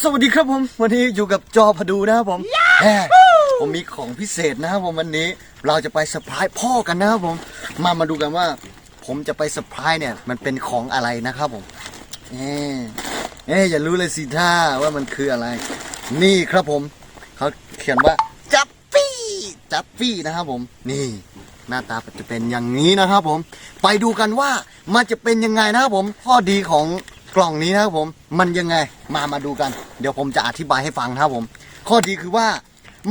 สวัสดีครับผม วันนี้อยู่กับจอพดูนะครับผมแหมผมมีของพิเศษนะครับผมวันนี้เราจะไปเซอร์ไพรส์พ่อกันนะครับผม มามาดูกันว่า ผมจะไปเซอร์ไพรส์เนี่ย มันเป็นของอะไรนะครับผมเอ๊ะเอ๊ะอย่ารู้เลยสิท่าว่ามันคืออะไร นี่ครับผมเขาเขียนว่าจับฟี่จับฟี่นะครับผม นี่หน้าตาจะเป็นอย่างนี้นะครับผม ไปดูกันว่ามันจะเป็นยังไงนะครับผม ข้อดีของ กล่องนี้นะครับผมมันยังไงมามาดูกัน เดี๋ยวผมจะอธิบายให้ฟังนะครับผม ข้อดีคือว่า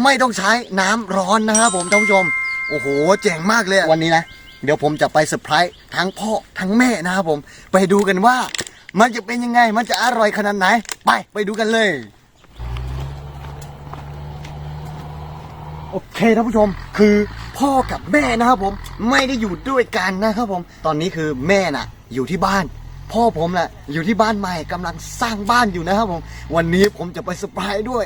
ไม่ต้องใช้น้ำร้อนนะครับผมท่านผู้ชมโอ้โหเจ๋งมากเลยวันนี้นะ เดี๋ยวผมจะไปเซอร์ไพรส์ทั้งพ่อทั้งแม่นะครับผมไปดูกันว่า มันจะเป็นยังไงมันจะอร่อยขนาดไหน ไปไปดูกันเลยโอเคท่านผู้ชมคือพ่อกับแม่นะครับผมไม่ได้อยู่ด้วยกันนะครับผม ตอนนี้คือแม่น่ะ อยู่ที่บ้าน พ่อผมน่ะอยู่ที่บ้านใหม่กำลังสร้างบ้านอยู่นะครับผม วันนี้ผมจะไปเซอร์ไพรส์ด้วย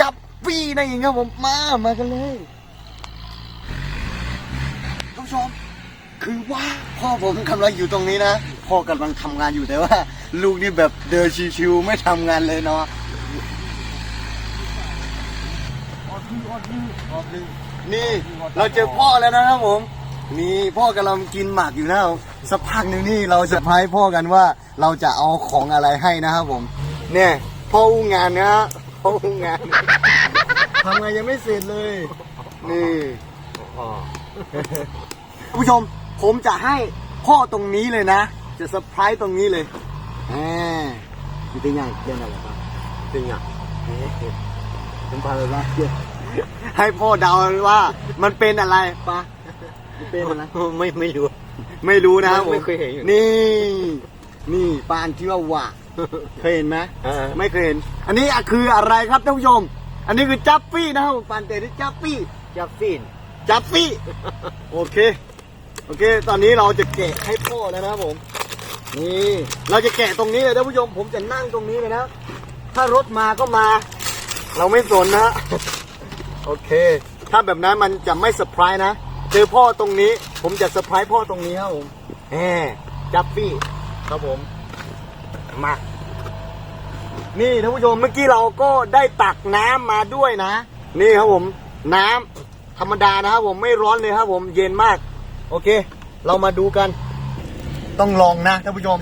จับปีนั่นเองครับผมมามากันเลยท่านผู้ชมคือว่าพ่อผมกำลังอยู่ตรงนี้นะ พ่อกำลังทำงานอยู่แต่ว่า ลูกนี่แบบเดินชิวๆไม่ทำงานเลยเนาะนี่เราเจอพ่อแล้วนะครับผม นี่พ่อกำลังกินหมากอยู่นะครับสักพักหนึ่งนี่เราจะพายพ่อกันว่าเราจะเอาของอะไรให้นะครับผม เนี่ยพ่ออุ้งงานนะฮะพ่ออุ้งงานทำงานยังไม่เสร็จเลย นี่ท่านผู้ชมผมจะให้พ่อตรงนี้เลยนะ จะเซอร์ไพรส์ตรงนี้เลยแหมมีตัวอย่างเรื่องอะไรบ้างจริงอะผมพาไปบ้างให้พ่อเดาว่ามันเป็นอะไรปะมัน เป็นอะไรไม่ไม่รู้ ไม่รู้นะผมไม่เคยเห็นอยู่นี่ นี่ปานที่ว่าว่าเคยเห็นไหมไม่เคยเห็น อันนี้คืออะไรครับท่านผู้ชม อันนี้คือจับปี้นะครับปานเตนี่จับปี้จับฟินจับปี้โอเค โอเค ตอนนี้เราจะแกะให้พ่อแล้วนะครับผม นี่ เราจะแกะตรงนี้เลยท่านผู้ชม ผมจะนั่งตรงนี้เลยนะ ถ้ารถมาก็มา เราไม่สนนะ โอเค ถ้าแบบนั้นมันจะไม่เซอร์ไพรส์นะ เจอพ่อตรงนี้ ผมจะเซอร์ไพรส์พ่อตรงนี้ครับผมแหมจับปี้ครับผม มา นี่ท่านผู้ชมเมื่อกี้เราก็ได้ตักน้ำมาด้วยนะ นี่ครับผม น้ำธรรมดานะครับผมไม่ร้อนเลยครับผมเย็นมาก โอเค เรามาดูกัน ต้องลองนะท่านผู้ชม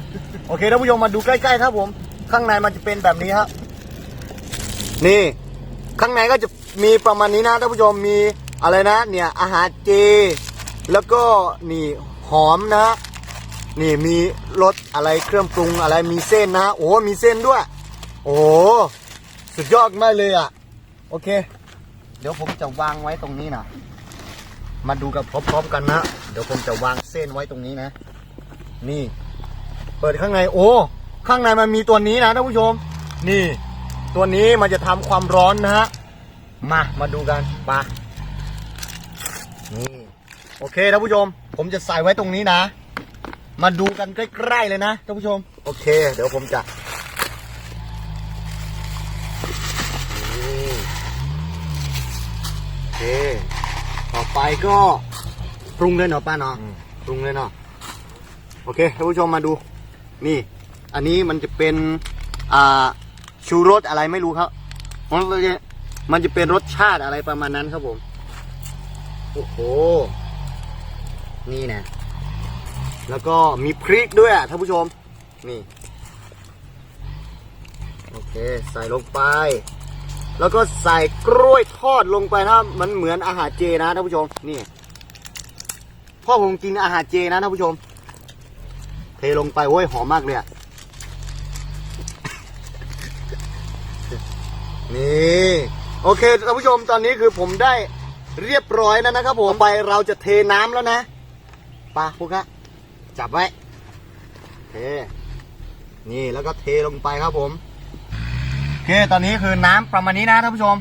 โอเคท่านผู้ชมมาดูใกล้ๆครับผม ข้างในมันจะเป็นแบบนี้ครับนี่ ข้างในก็จะมีประมาณนี้นะท่านผู้ชมมี อะไรนะเนี่ยอาหารเจ แล้วก็นี่หอมนะนี่มีรสอะไรเครื่องปรุงอะไรมีเส้นนะโอ้มีเส้นด้วย โอ้สุดยอดมากเลยอะ โอเค เดี๋ยวผมจะวางไว้ตรงนี้นะมาดูกันพร้อมๆกันนะเดี๋ยวผมจะวางเส้นไว้ตรงนี้นะ นี่ เปิดข้างในโอ้ข้างในมันมีตัวนี้นะท่านผู้ชม นี่ ตัวนี้มันจะทำความร้อนนะฮะมามาดูกันไปา นี่โอเคท่านผู้ชม ผมจะใส่ไว้ตรงนี้นะ มาดูกันใกล้ๆเลยนะท่านผู้ชม โอเค เดี๋ยวผมจะนี่โอเค ต่อไปก็ปรุงเลยเนาะป้าเนาะปรุงเลยเนาะโอเคท่านผู้ชมมาดู นี่ อันนี้มันจะเป็นอ่าชูรสอะไรไม่รู้ครับมันจะมันจะเป็นรสชาติอะไรประมาณนั้นครับผม โอ้โห นี่นะ แล้วก็มีพริกด้วยอะท่านผู้ชม นี่ โอเค ใส่ลงไป แล้วก็ใส่กล้วยทอดลงไปนะมันเหมือนอาหารเจนะท่านผู้ชม นี่ พ่อผมกินอาหารเจนะท่านผู้ชม เทลงไปโอ้ยหอมมากเลยอะนี่ โอเคท่านผู้ชมตอนนี้คือผมได้ เรียบร้อยแล้วนะครับผมไปเราจะเทน้ำแล้วนะไปะพวกฮะจับไว้เคนี่แล้วก็เทลงไปครับผมโอเคตอนนี้คือน้ำประมาณนี้นะท่านผู้ชม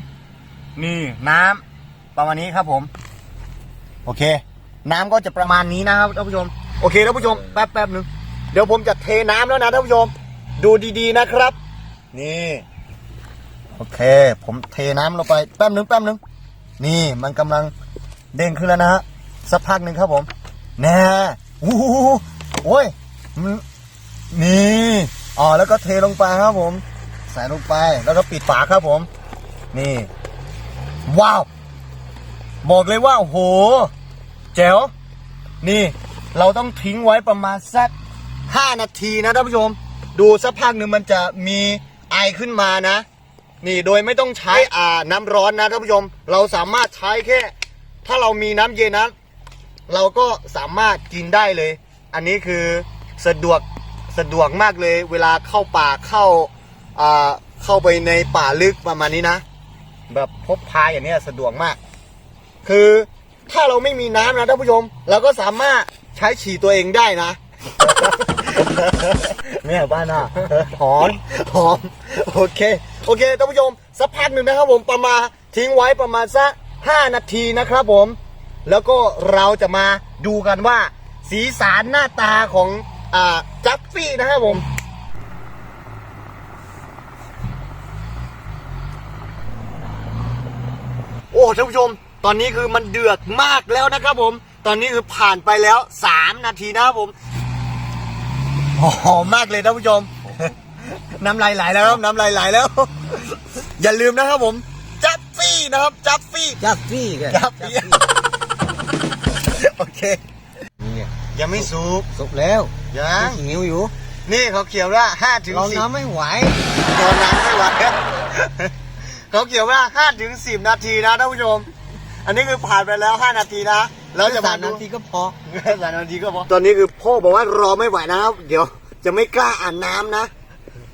นี่น้ำประมาณนี้ครับผม โอเค น้ำก็จะประมาณนี้นะครับท่านผู้ชมโอเคท่านผู้ชมแป๊บแป๊บหนึ่งเดี๋ยวผมจะเทน้ำแล้วนะท่านผู้ชม ดูดีๆนะครับ นี่ โอเค ผมเทน้ำลงไปแป๊บหนึ่งแป๊บหนึ่ง นี่มันกำลังเด้งขึ้นแล้วนะฮะสักพักหนึ่งครับผมแน่โอ้โหโอ้ยมันนี่อ๋อแล้วก็เทลงไปครับผม ใส่ลงไปแล้วก็ปิดฝาครับผม นี่ ว้าว บอกเลยว่าโอ้โหแจ๋วนี่ เราต้องทิ้งไว้ประมาณสักห้านาทีนะท่านผู้ชม ดูสักพักหนึ่งมันจะมีไอขึ้นมานะ นี่โดยไม่ต้องใช้อ่าน้ำร้อนนะท่านผู้ชม เราสามารถใช้แค่ ถ้าเรามีน้ำเย็นนะ เราก็สามารถกินได้เลย อันนี้คือสะดวกสะดวกมากเลย เวลาเข้าป่าเข้าอ่าเข้าไปในป่าลึกประมาณนี้นะ แบบพบพาอย่างเนี้ยสะดวกมาก คือถ้าเราไม่มีน้ำนะท่านผู้ชม เราก็สามารถใช้ฉี่ตัวเองได้นะ เนี่ยบ้านอะหอมหอมโอเค โอเคท่านผู้ชมสักพักหนึ่งนะครับผมประมาณทิ้งไว้ประมาณสักห้านาทีนะครับผม แล้วก็เราจะมาดูกันว่า สีสันหน้าตาของอ่าจัฟฟี่นะครับผมโอ้ท่านผู้ชม ตอนนี้คือมันเดือดมากแล้วนะครับผม ตอนนี้คือผ่านไปแล้ว 3 นาทีนะครับผม หอมมากเลยท่านผู้ชม น้ำลายไหลแล้วครับน้ำลายไหลแล้ว อย่าลืมนะครับผม จัฟฟี่นะครับ จัฟฟี่ จับฟี่กันจัฟฟี่ โอเค เนี่ยยังไม่สุกสุกแล้วยังหิวอยู่ นี่เขาเขียนว่าห้าถึงเราสิบน้ำไม่ไหวนอนน้ำไม่ไหวเขาเขียนว่าห้าถึงสิบนาทีนะท่านผู้ชม อันนี้คือผ่านไปแล้วห้านาทีนะ แล้วจะสามานาดูทีก็พอสามนาทีก็พอตอนนี้คือพ่อบอกว่ารอไม่ไหวนะครับ เดี๋ยวจะไม่กล้าอ่านน้ำนะ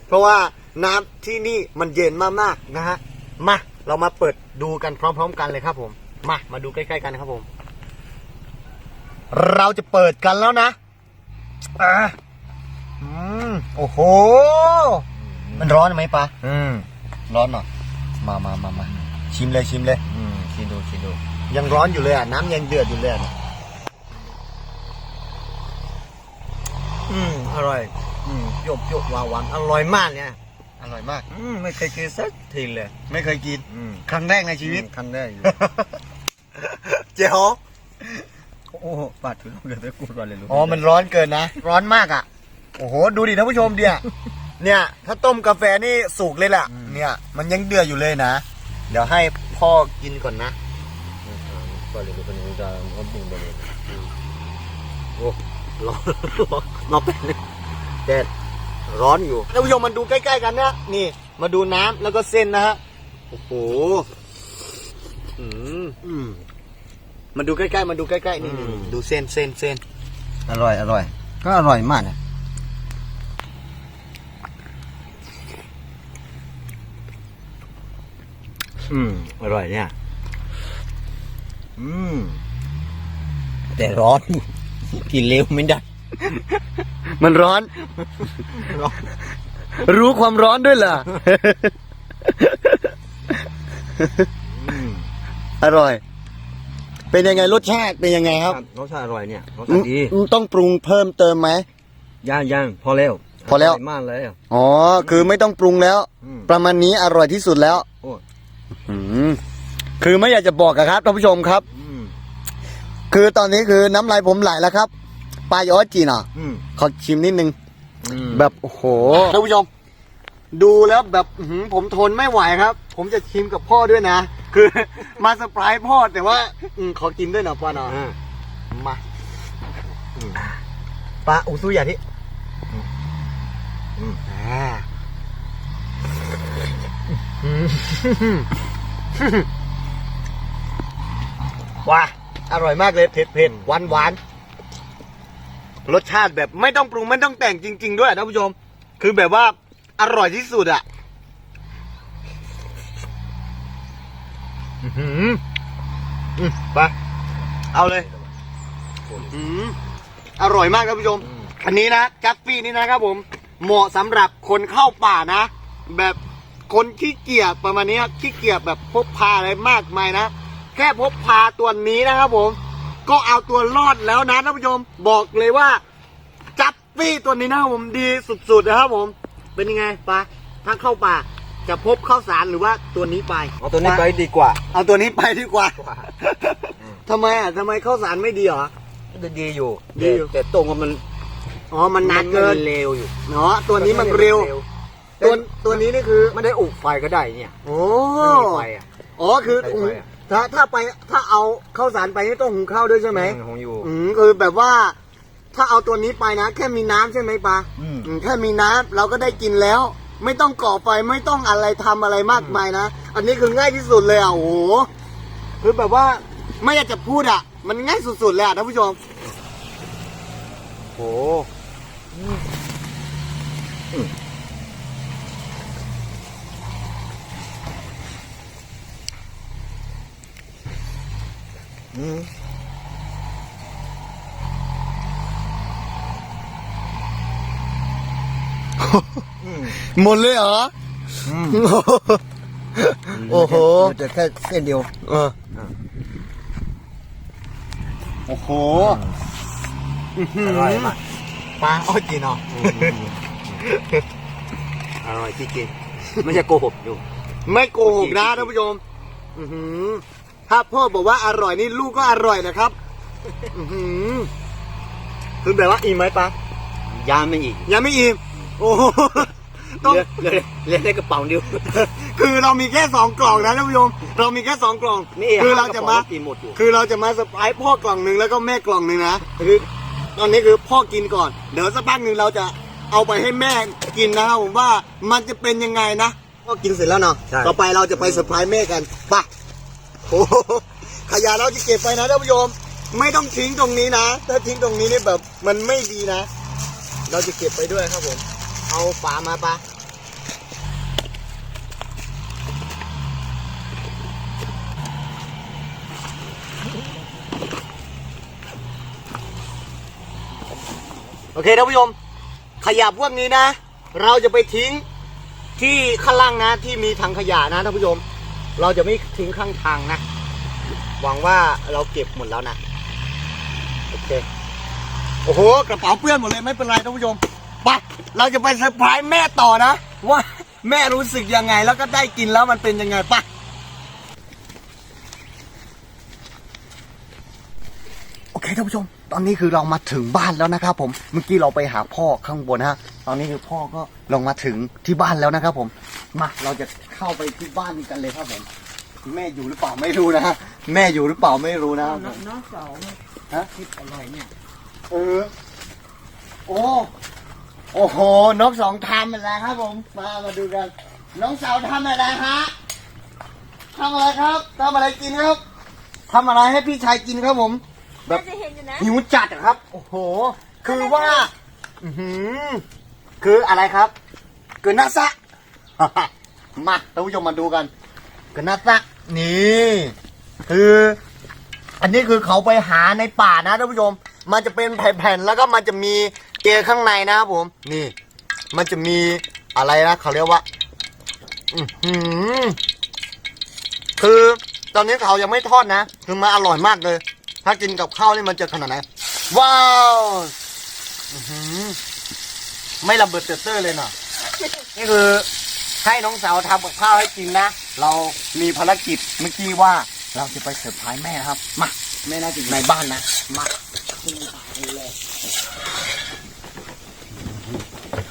เพราะว่าน้ำที่นี่มันเย็นมากๆนะฮะมาเรามาเปิดดูกันพร้อม ๆ กันเลยครับผม มามาดูใกล้ๆกันครับผม เราจะเปิดกันแล้วนะอ่าอืมโอ้โห มันร้อนไหมปะอืมร้อนเหรอมามามามาชิมเลยชิมเลย อืมชิมดูชิมดู ยังร้อนอยู่เลยอะ น้ำยังเดือดอยู่เลยอะอืมอร่อย อืมหยบหยบหวานหวานอร่อยมากเนี่ย อร่อยมาก อืมไม่เคยกินสักทีเลย ไม่เคยกิน อืมครั้งแรกในชีวิต ครั้งแรกอยู่ เจ๋วโอ้โหปาดถึงเดี๋ยวได้กูก่อนเลยลูกอ๋อ มันร้อนเกินนะ ร้อนมากอะ โอ้โห ดูดิท่านผู้ชมเดียเนี่ย ถ้าต้มกาแฟนี่สุกเลยแหละ เนี่ย มันยังเดือดอยู่เลยนะ เดี๋ยวให้พ่อกินก่อนนะ ก่อนเลยลูกคนนี้จะเอาบุ้งไปเลยโอ้ร้อนร้อนร้อนแดดร้อนอยู่ท่านผู้ชมมันดูใกล้ๆกันนะนี่ มาดูน้ำแล้วก็เส้นนะฮะโอ้โหอืมอืมมันดูใกล้ๆมันดูใกล้ๆนี่ดูเส้นเส้นเส้นอร่อยอร่อย ก็อร่อยมากนะอืมอร่อยเนี่ย อืมแต่ร้อน กินเร็วไม่ได้มันร้อน ร้อนรู้ความร้อนด้วยเหรอ อืมอร่อย เป็นยังไงรสชาติเป็นยังไงครับรสชาติอร่อยเนี่ยรสชาติดีอืมต้องปรุงเพิ่มเติมไหม ย่างย่างพอแล้วพอแล้ว ร่ยมากเลยอะอ๋อ คือไม่ต้องปรุงแล้ว อืมประมาณนี้อร่อยที่สุดแล้ว โอ้ อืม คือไม่อยากจะบอกอะครับท่านผู้ชมครับ อืมคือตอนนี้คือน้ำลายผมไหลแล้วครับปลายออจีน่ะอืมขอชิมนิดนึง อืมแบบโอ้โหท่านผู้ชม ดูแล้วแบบอื้อหือผมทนไม่ไหวครับ ผมจะชิมกับพ่อด้วยนะ คือ มาสปรายพ่อแต่ว่าอืมขอกินด้วยนะพ่อเนาะอ่า มาปลาอูซุยาที่อืม อ่า ว้าอร่อยมากเลยเผ็ดเผ็ดหวานหวานรสชาติแบบไม่ต้องปรุงไม่ต้องแต่งจริง ๆ ด้วยท่านผู้ชม คือแบบว่าอร่อยที่สุดอะอื้อหืออืมไปเอาเลยอืมอร่อยมากครับผู้ชมอืมอันนี้นะจัฟฟี่นี่นะครับผม เหมาะสำหรับคนเข้าป่านะ แบบคนขี้เกียจประมาณนี้ครับขี้เกียจแบบพกพาอะไรมากมายนะ แค่พกพาตัวนี้นะครับผม ก็เอาตัวรอดแล้วนะท่านผู้ชมบอกเลยว่า จัฟฟี่ตัวนี้นะครับผมดีสุดๆนะครับผม เป็นยังไงปะถ้าเข้าป่าจะพบข้าวสารหรือว่าตัวนี้ไป เอาตัวนี้ไปดีกว่า เอาตัวนี้ไปดีกว่าอืมทำไมอะทำไมข้าวสารไม่ดีเหรอจะดีอยู่ดีอยู่ แต่แต่ตรงกับมัน อ๋อ มันนานเกินเร็วอยู่เนาะตัวนี้มันเร็ว ตัวตัวนี้นี่คือไม่ได้อุบไฟก็ได้เนี่ย โอ้ไม่มีไฟอะ อ๋อ คือใช้ไฟอะ ถ้าถ้าไปถ้าเอาข้าวสารไปนี่ต้องหุงข้าวด้วยใช่ไหมคงอยู่ อืมคือแบบว่า ถ้าเอาตัวนี้ไปนะ แค่มีน้ำใช่ไหมปาอืม อืมแค่มีน้ำเราก็ได้กินแล้ว ไม่ต้องก่อไฟไม่ต้องอะไรทำอะไรมากมายนะอันนี้คือง่ายที่สุดเลยอะโอ้โหคือแบบว่าไม่อยากจะพูดอะ มันง่ายสุดๆเลยอะท่านผู้ชมโอ้โห หมดเลยเหรออืมโอ้โหมันจะแค่เส้นเดียว เออ โอ้โหอร่อยมากปลาอ้อยกินเนาะอร่อยจริงๆไม่ใช่โกหกอยู่ ไม่โกหกนะท่านผู้ชม อื้อหือ ถ้าพ่อบอกว่าอร่อยนี่ลูกก็อร่อยนะครับอื้อหือคือแบบว่าอิ่มไหมปะยามไม่อีกยังไม่อิ่มโอ้โหต้อง เหลือเหลือเหลือได้กระเป๋าเดียว คือเรามีแค่สองกล่องนะท่านผู้ชมเรามีแค่สองกล่องนี่คือเราจะมากินหมดอยู่ คือเราจะมาสไปายพ่อกล่องหนึ่งแล้วก็แม่กล่องหนึ่งนะคือตอนนี้คือพ่อกินก่อน เดี๋ยวสักพักหนึ่งเราจะเอาไปให้แม่กินนะครับผมว่ามันจะเป็นยังไงนะพ่อกินเสร็จแล้วเนาะใช่ ต่อไปเราจะไปเซอร์ไพรส์แม่กันไปะ โอ้ขยะเราจะเก็บไปนะท่านผู้ชมไม่ต้องทิ้งตรงนี้นะ ถ้าทิ้งตรงนี้นี่แบบมันไม่ดีนะ เราจะเก็บไปด้วยครับผม เอาฝามาปะโอเคท่านผู้ชมขยะพวกนี้นะ เราจะไปทิ้งที่ข้างล่างนะที่มีถังขยะนะท่านผู้ชม เราจะไม่ทิ้งข้างทางนะ หวังว่าเราเก็บหมดแล้วนะ โอเค โอ้โห กระเป๋าเปื้อนหมดเลยไม่เป็นไรท่านผู้ชมไปเราจะไปเซอร์ไพรส์แม่ต่อนะ ว่าแม่รู้สึกยังไงแล้วก็ได้กินแล้วมันเป็นยังไงไปโอเคท่านผู้ชม ตอนนี้คือเรามาถึงบ้านแล้วนะครับผม เมื่อกี้เราไปหาพ่อข้างบนฮะ ตอนนี้คือพ่อก็ลงมาถึงที่บ้านแล้วนะครับผม มาเราจะ เข้าไปที่บ้านกันเลยครับผมแม่อยู่หรือเปล่าไม่รู้นะฮะแม่อยู่หรือเปล่าไม่รู้นะครับผมน้องสาวฮะคิดอร่อยเนี่ยเออโอ้โอ้โหนกสองทำอะไรครับผมมามาดูกัน น้องสาวทำอะไรฮะทำอะไรครับทำอะไรกินครับทำอะไรให้พี่ชายกินครับผม แบบน่าจะเห็นอยู่นะหิวจัดอะครับ โอ้โห คือว่าอือหือคืออะไรครับเกินนาซะ มาท่านผู้ชมมาดูกันกินนาซะนี่คือ อันนี้คือเขาไปหาในป่านะท่านผู้ชม มันจะเป็นแผ่นๆแล้วก็มันจะมีเกลข้างในนะครับผม นี่ มันจะมีอะไรนะเขาเรียกว่า อือคือตอนนี้เขายังไม่ทอดนะคือมันอร่อยมากเลย ถ้ากินกับข้าวนี่มันจะขนาดไหนว้าวไม่ระเบิดเตอเตอร์เลยเนาะนี่คือ ให้น้องสาวทำกับข้าวให้กินนะ เรามีภารกิจเมื่อกี้ว่าเราจะไปเซอร์ไพรส์แม่ครับ มาแม่น่าจะอยู่ในบ้านนะ มาขึ้นไปเลย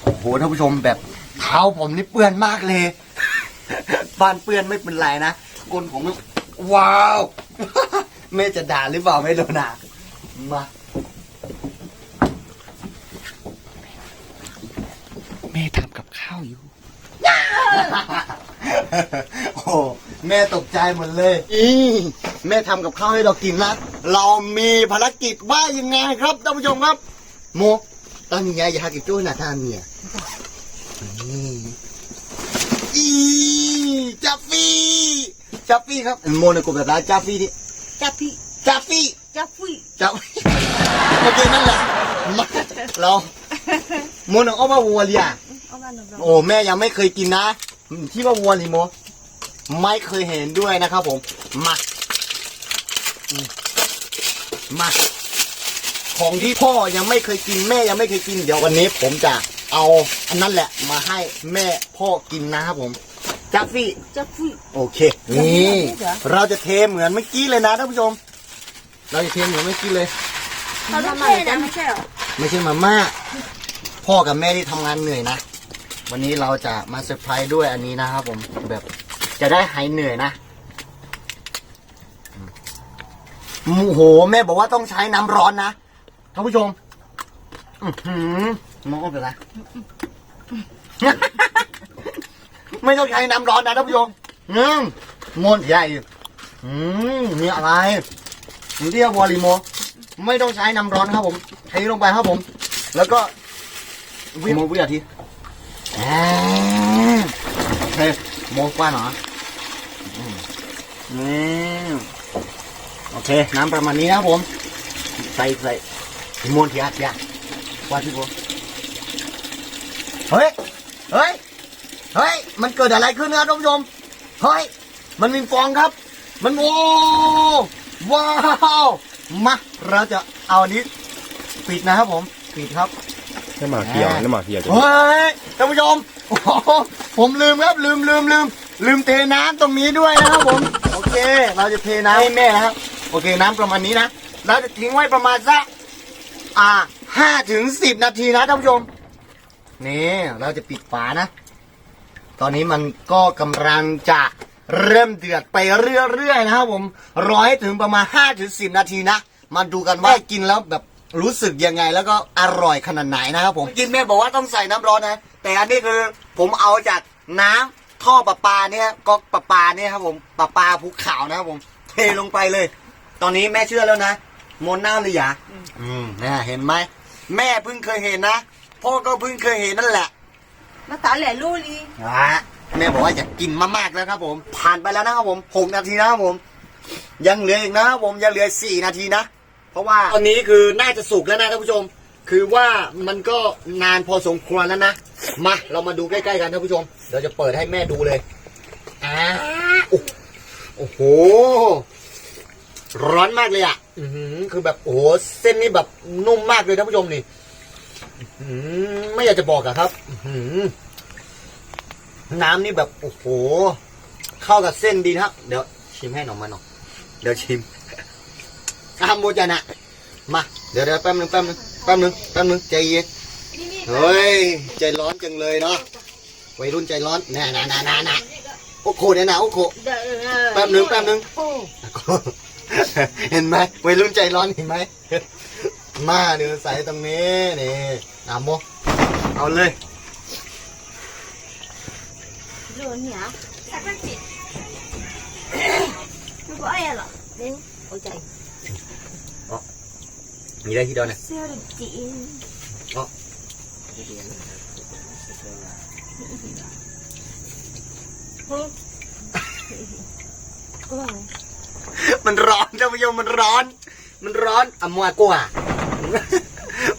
โอ้โหท่านผู้ชมแบบเท้าผมนี่เปื้อนมากเลย บ้านเปื้อนไม่เป็นไรนะก้นผมว้าวแม่จะด่าหรือเปล่าไม่รู้นะมาแม่ทำกับข้าวอยู่ โอ้แม่ตกใจหมดเลยอีแม่ทำกับข้าวให้เรากินนะเรามีภารกิจว่ายังไงครับท่านผู้ชมครับโมตอนนี้ยายอยากกินจุ้ยนะท่านเนี่ยนี่อีจัฟฟี่จัฟฟี่ครับโมนกบแบบร้านจัฟฟี่นี่จับพี่จัฟฟี่จับฟุยจับโอเคนั่นแหละมาเราโมนเอามาวัวเลียเอามาหนึ่งโอ้แม่ยังไม่เคยกินนะ ที่ว่าวัวลิโมไม่เคยเห็นด้วยนะครับผมมาอืมมาของที่พ่อยังไม่เคยกินแม่ยังไม่เคยกิน เดี๋ยววันนี้ผมจะเอาอันนั้นแหละมาให้แม่พ่อกินนะครับผมจัฟฟี่จับฟุยโอเค นี่เหรอเราจะเทเหมือนเมื่อกี้เลยนะท่านผู้ชม เราจะเทเหมือนเมื่อกี้เลยเขาต้องเท่นะไม่ใช่เหรอไม่ใช่มาม่าพ่อกับแม่ที่ทำงานเหนื่อยนะ วันนี้เราจะมาเซอร์ไพรส์ด้วยอันนี้นะครับผมแบบจะได้หายเหนื่อยนะโอ้โห แม่บอกว่าต้องใช้น้ำร้อนนะท่านผู้ชมอือหือมองไปละไม่ต้องใช้น้ำร้อนนะท่านผู้ชมอืมมนใหญ่อืมมีอะไรนี่เรียกวอลิโม ไม่ต้องใช้น้ำร้อนครับผมเทลงไปครับผม แล้วก็วิโมวิอาทีอ่า โอเคโมกว้าเหรออืมนี่โอเค น้ำประมาณนี้นะผม ใส่ใส่โมนทีอาทีอาว่าที่ผมเฮ้ย เฮ้ย เฮ้ย มันเกิดอะไรขึ้นนะครับท่านผู้ชม เฮ้ย มันมีฟองครับ มันโอ้ว้าว มา เราจะเอาอันนี้ ปิดนะครับผม ปิดครับ น้ำหมากเขียวน้ำหมากเขียวจะเฮ้ยท่านผู้ชมโอ้โหผมลืมครับลืมลืมลืมลืมเทน้ำตรงนี้ด้วยนะครับผมโอเค เราจะเทน้ำให้แม่นะครับโอเคน้ำประมาณนี้นะเราจะทิ้งไว้ประมาณสักอ่าห้าถึงสิบนาทีนะท่านผู้ชมนี่เราจะปิดฝานะ ตอนนี้มันก็กำลังจะเริ่มเดือดไปเรื่อยๆนะครับผมรอให้ถึงประมาณ5ถึง10นาทีนะมาดูกันว่ากินแล้วแบบ รู้สึกยังไงแล้วก็อร่อยขนาดไหนนะครับผมกินแม่บอกว่าต้องใส่น้ำร้อนนะ แต่อันนี้คือผมเอาจากน้ำท่อประปาเนี่ยก็ประปาเนี่ยครับผมประปาภูเขานะครับผม เทลงไปเลย ตอนนี้แม่เชื่อแล้วนะมนต์หน้าหรือยังอืมเนี่ยเห็นไหมแม่เพิ่งเคยเห็นนะพ่อก็เพิ่งเคยเห็นนั่นแหละมาตาแหล่ลูลีอะแม่บอกว่าอยากกินมากๆแล้วครับผม ผ่านไปแล้วนะครับผมหกนาทีนะครับผม ยังเหลืออีกนะครับผมยังเหลือสี่นาทีนะ เพราะว่าตอนนี้คือน่าจะสุกแล้วนะท่านผู้ชม คือว่ามันก็นานพอสมควรแล้วนะมาเรามาดูใกล้ๆกันท่านผู้ชมเดี๋ยวจะเปิดให้แม่ดูเลยอ่าโอ้โห ร้อนมากเลยอะอือหือคือแบบโอ้โหเส้นนี้แบบนุ่มมากเลยท่านผู้ชมนี่อไม่อยากจะบอกอะครับอืน้ำนี่แบบโอ้โห เข้ากับเส้นดีนะเดี๋ยวชิมให้หน่อยมาหน่อยเดี๋ยวชิม อามโมจานะมาเดี๋ยวเดี๋ยวแป๊บนึงแป๊บนึงแป๊บนึงแป๊บนึงใจเย็นเฮ้ยใจร้อนจังเลยเนาะวัยรุ่นใจร้อนน่าน่าน่าน่าน่โอ้โหเนี่ยนะโอ้โหแป๊บนึงแป๊บนึงเห็นไหมวัยรุ่นใจร้อนเห็นไหมมาเดี๋ยวใส่ตรงนี้นี่อามโมเอาเลยลูนี่ยสักจิตลูกไอ้อะหรอเล่นโอ้ใจ มีได้ที่เดียวเนี่ยเสื้อจีนก็มันร้อนท่านผู้ชมมันร้อน มันร้อนอะมัวกว่า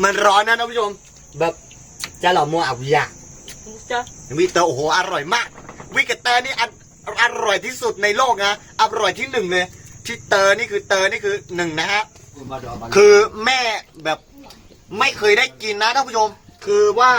มันร้อนนะท่านผู้ชม แบบจะหล่อมัวอะวิยาจะวิเตอร์โอ้โหอร่อยมาก วิกเตอร์นี่อันอร่อยที่สุดในโลกนะอร่อยที่หนึ่งเลยที่เตอร์นี่คือเตอร์นี่คือหนึ่งนะฮะ คือแม่แบบไม่เคยได้กินนะท่านผู้ชม คือว่า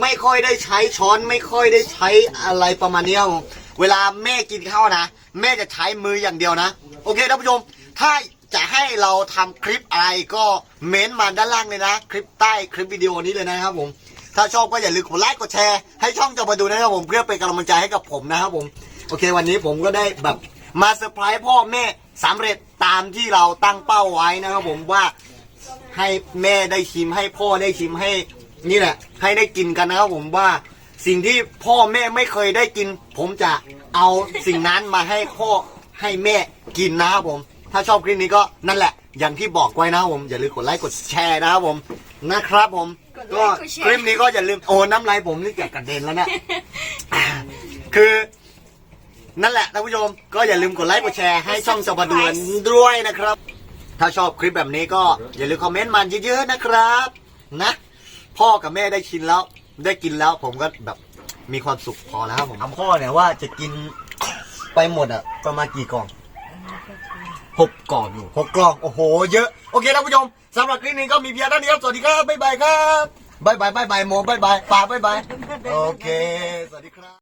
ไม่ค่อยได้ใช้ช้อนไม่ค่อยได้ใช้อะไรประมาณนี้ครับผมเวลาแม่กินข้าวนะ แม่จะใช้มืออย่างเดียวนะ โอเคท่านผู้ชม ถ้าจะให้เราทำคลิปอะไรก็เม้นต์มาด้านล่างเลยนะ คลิปใต้คลิปวิดีโอนี้เลยนะครับผม ถ้าชอบก็อย่าลืมกดไลค์กดแชร์ให้ช่องจะมาดูนะครับผมเพื่อเป็นกำลังใจให้กับผมนะครับผม โอเค วันนี้ผมก็ได้แบบมาเซอร์ไพรส์พ่อแม่ สำเร็จตามที่เราตั้งเป้าไว้นะครับผมว่าให้แม่ได้ชิมให้พ่อได้ชิมให้นี่แหละ ให้ได้กินกันนะครับผมว่าสิ่งที่พ่อแม่ไม่เคยได้กิน ผมจะเอาสิ่งนั้นมาให้พ่อให้แม่กินนะครับผม ถ้าชอบคลิปนี้ก็นั่นแหละ อย่างที่บอกไว้นะครับผมอย่าลืมกดไลค์กดแชร์นะครับผมนะครับผม ก็คลิปนี้ก็อย่าลืมโอ้น้ำลายผมนี่เกือบกระเด็นแล้วเนี่ยคือ นั่นแหละท่านผู้ชมก็อย่าลืมกดไลค์กดแชร์ให้ช่องสวัสดีด้วยนะครับ ถ้าชอบคลิปแบบนี้ก็อย่าลืมคอมเมนต์มันเยอะๆนะครับ นะ พ่อกับแม่ได้ชินแล้ว ได้กินแล้วผมก็แบบมีความสุขพอแล้วครับผมถามพ่อเนี่ยว่าจะกินไปหมดอะประมาณกี่กล่องหกกล่องอยู่หกกล่องโอ้โห เยอะโอเคท่านผู้ชมสำหรับคลิปนี้ก็มีเพียงเท่านี้ครับสวัสดีครับบ๊ายบายครับบ๊ายบายบ๊ายบายโมบ๊ายบายป่าบ๊ายบายโอเคสวัสดีครับ